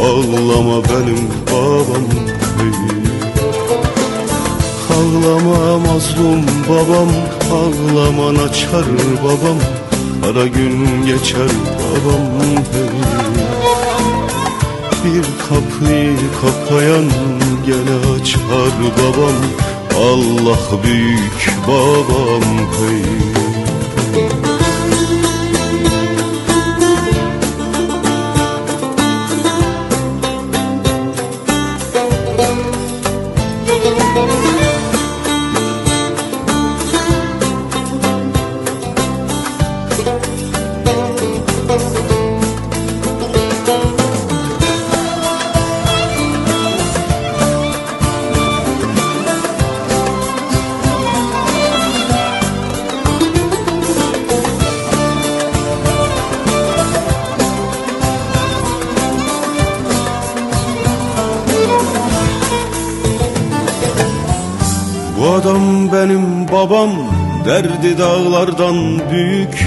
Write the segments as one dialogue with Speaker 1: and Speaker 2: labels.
Speaker 1: Ağlama benim babam hey Ağlama mazlum babam Ağlaman açar babam. Ara gün geçer babam hey Bir kapıyı kapayan gene açar babam. Allah büyük babam hey Bu adam benim babam Derdi dağlardan büyük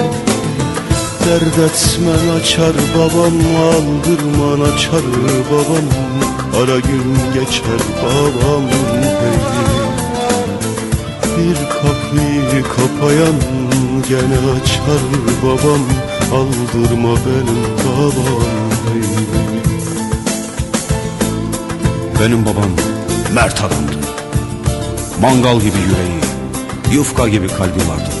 Speaker 1: Dert etmen açar babam Aldırman açar babam Kara gün geçer babam hey Bir kapıyı kapayan gene açar babam Aldırma benim babam hey
Speaker 2: Benim babam mert adamdı. Mangal gibi yüreği, yufka gibi kalbi vardı.